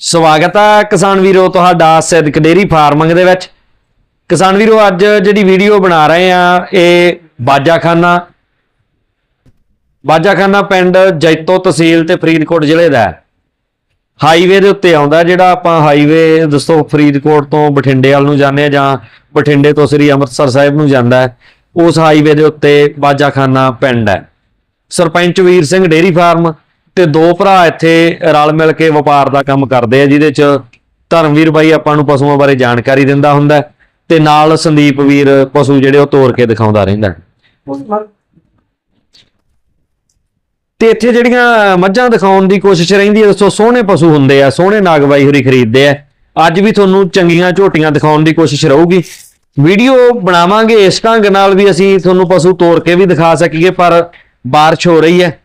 ਸਵਾਗਤ ਹੈ ਕਿਸਾਨ ਵੀਰੋ ਤੁਹਾਡਾ ਸਿੱਧਕ ਡੇਰੀ ਫਾਰਮਿੰਗ ਦੇ ਵਿੱਚ। ਕਿਸਾਨ ਵੀਰੋ, ਅੱਜ ਜਿਹੜੀ ਵੀਡੀਓ ਬਣਾ ਰਹੇ ਆ, ਇਹ ਬਾਜਾਖਾਨਾ। ਬਾਜਾਖਾਨਾ ਪਿੰਡ ਜੈਤੋ ਤਹਿਸੀਲ ਤੇ ਫਰੀਦਕੋਟ ਜ਼ਿਲ੍ਹੇ ਦਾ ਹੈ। ਹਾਈਵੇ ਦੇ ਉੱਤੇ ਆਉਂਦਾ ਜਿਹੜਾ ਆਪਾਂ ਹਾਈਵੇ, ਦੱਸੋ ਫਰੀਦਕੋਟ ਤੋਂ ਬਠਿੰਡੇ ਵੱਲ ਨੂੰ ਜਾਂਦੇ ਆ ਜਾਂ ਬਠਿੰਡੇ ਤੋਂ ਸ੍ਰੀ ਅੰਮ੍ਰਿਤਸਰ ਸਾਹਿਬ ਨੂੰ ਜਾਂਦਾ ਹੈ, ਉਸ ਹਾਈਵੇ ਦੇ ਉੱਤੇ ਬਾਜਾਖਾਨਾ ਪਿੰਡ ਹੈ। ਸਰਪੰਚ ਵੀਰ ਸਿੰਘ ਡੇਰੀ ਫਾਰਮ ਤੇ ਦੋ ਭਰਾ ਇੱਥੇ ਰਲ ਮਿਲ ਕੇ ਵਪਾਰ ਦਾ ਕੰਮ ਕਰਦੇ ਆ, ਜਿਹਦੇ ਚ ਧਰਮਵੀਰ ਬਾਈ ਆਪਾਂ ਨੂੰ ਪਸ਼ੂਆਂ ਬਾਰੇ ਜਾਣਕਾਰੀ ਦਿੰਦਾ ਹੁੰਦਾ ਤੇ ਨਾਲ ਸੰਦੀਪ ਵੀਰ ਪਸ਼ੂ ਜਿਹੜੇ ਉਹ ਤੋੜ ਕੇ ਦਿਖਾਉਂਦਾ ਰਹਿੰਦਾ ਤੇ ਇੱਥੇ ਜਿਹੜੀਆਂ ਮੱਝਾਂ ਦਿਖਾਉਣ ਦੀ ਕੋਸ਼ਿਸ਼ ਰਹਿੰਦੀ ਹੈ, ਦੱਸੋ ਸੋਹਣੇ ਪਸ਼ੂ ਹੁੰਦੇ ਆ, ਸੋਹਣੇ ਨਾਗ ਬਾਈ ਹੋਰੀ ਖਰੀਦਦੇ ਆ। ਅੱਜ ਵੀ ਤੁਹਾਨੂੰ ਚੰਗੀਆਂ ਝੋਟੀਆਂ ਦਿਖਾਉਣ ਦੀ ਕੋਸ਼ਿਸ਼ ਰਹੂਗੀ। ਵੀਡੀਓ ਬਣਾਵਾਂਗੇ, ਇਸ ਢੰਗ ਨਾਲ ਵੀ ਅਸੀਂ ਤੁਹਾਨੂੰ ਪਸ਼ੂ ਤੋੜ ਕੇ ਵੀ ਦਿਖਾ ਸਕੀਏ, ਪਰ ਬਾਰਿਸ਼ ਹੋ ਰਹੀ ਹੈ।